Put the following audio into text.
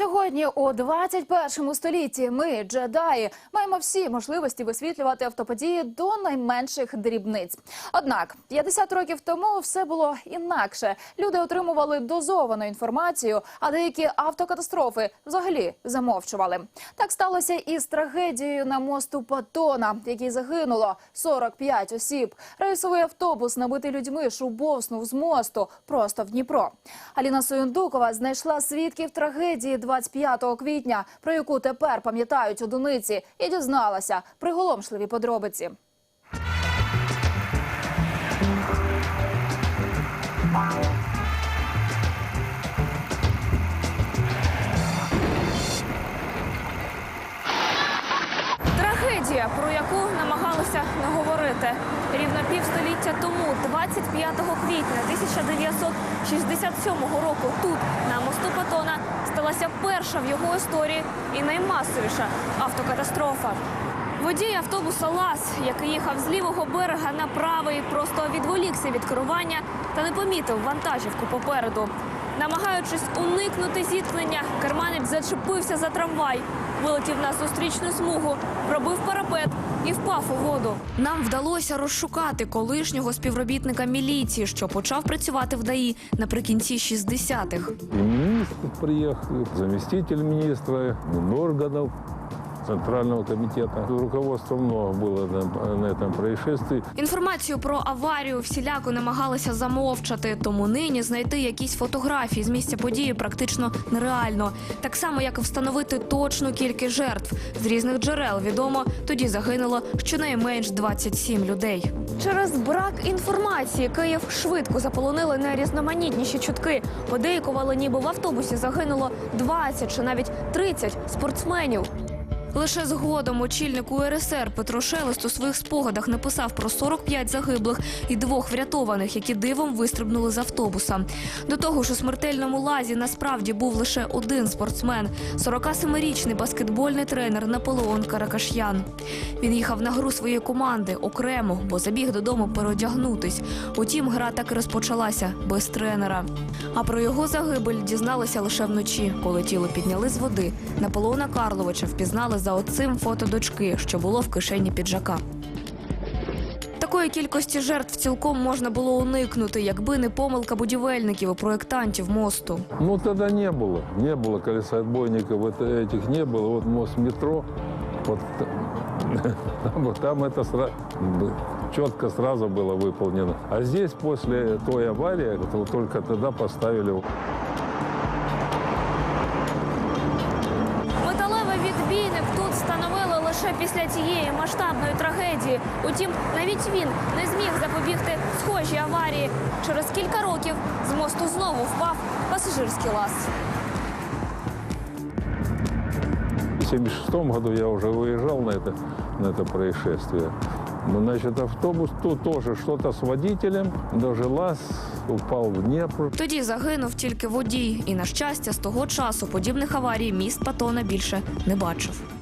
Сьогодні у 21 столітті ми, джедаї, маємо всі можливості висвітлювати автоподії до найменших дрібниць. Однак 50 років тому все було інакше. Люди отримували дозовану інформацію, а деякі автокатастрофи взагалі замовчували. Так сталося і з трагедією на мосту Патона, якій загинуло 45 осіб. Рейсовий автобус, набитий людьми, шубовснув з мосту просто в Дніпро. Аліна Союндукова знайшла свідків трагедії 25 квітня, про яку тепер пам'ятають одиниці, і дізналася приголомшливі подробиці. Трагедія, про яку намагалися не говорити. Рівно півстоліття тому, 25 квітня 1967 року, тут, на мосту Патона, сталася перша в його історії і наймасовіша автокатастрофа. Водій автобуса ЛАЗ, який їхав з лівого берега на правий, просто відволікся від керування та не помітив вантажівку попереду. Намагаючись уникнути зіткнення, керманець зачепився за трамвай, вилетів на зустрічну смугу, пробив парапет і впав у воду. Нам вдалося розшукати колишнього співробітника міліції, що почав працювати в ДАІ наприкінці 60-х. І міністр приїхав, заміститель міністра, органов Центрального комитета. Руководства много было на, на этом происшествии. Інформацію про аварію всіляко намагалися замовчати, тому нині знайти якісь фотографії з місця події практично нереально. Так само, як і встановити точну кількість жертв. З різних джерел відомо, тоді загинуло щонайменш 27 людей. Через брак інформації Київ швидко заполонили найрізноманітніші чутки. Подейкували, ніби в автобусі загинуло 20 чи навіть 30 спортсменів. Лише згодом очільник УРСР Петро Шелест у своїх спогадах написав про 45 загиблих і двох врятованих, які дивом вистрибнули з автобуса. До того ж, у смертельному лазі насправді був лише один спортсмен – 47-річний баскетбольний тренер Наполеон Каракашян. Він їхав на гру своєї команди окремо, бо забіг додому переодягнутись. Утім, гра так і розпочалася без тренера. А про його загибель дізналися лише вночі, коли тіло підняли з води. Наполеона Карловича впізнали за оцим фото дочки, що було в кишені піджака. Такої кількості жертв цілком можна було уникнути, якби не помилка будівельників і проєктантів мосту. Ну, тогда не было. Не было колесоотбойников, это, этих не было. Вот мост метро, вот там, там это сра- б- четко сразу было выполнено. А здесь после той аварии то только тогда поставили Металевий відбійник тут встановили лише після цієї масштабної трагедії. Утім, навіть він не зміг запобігти схожій аварії. Через кілька років з мосту знову впав пасажирський лаз. В 76 году я уже выезжал на это, на это происшествие. Значит, автобус тут тоже что-то с водителем, дожилась, упал в Днепр. Тоді загинув тільки водій, і на щастя, з того часу подібних аварій міст Патона більше не бачив.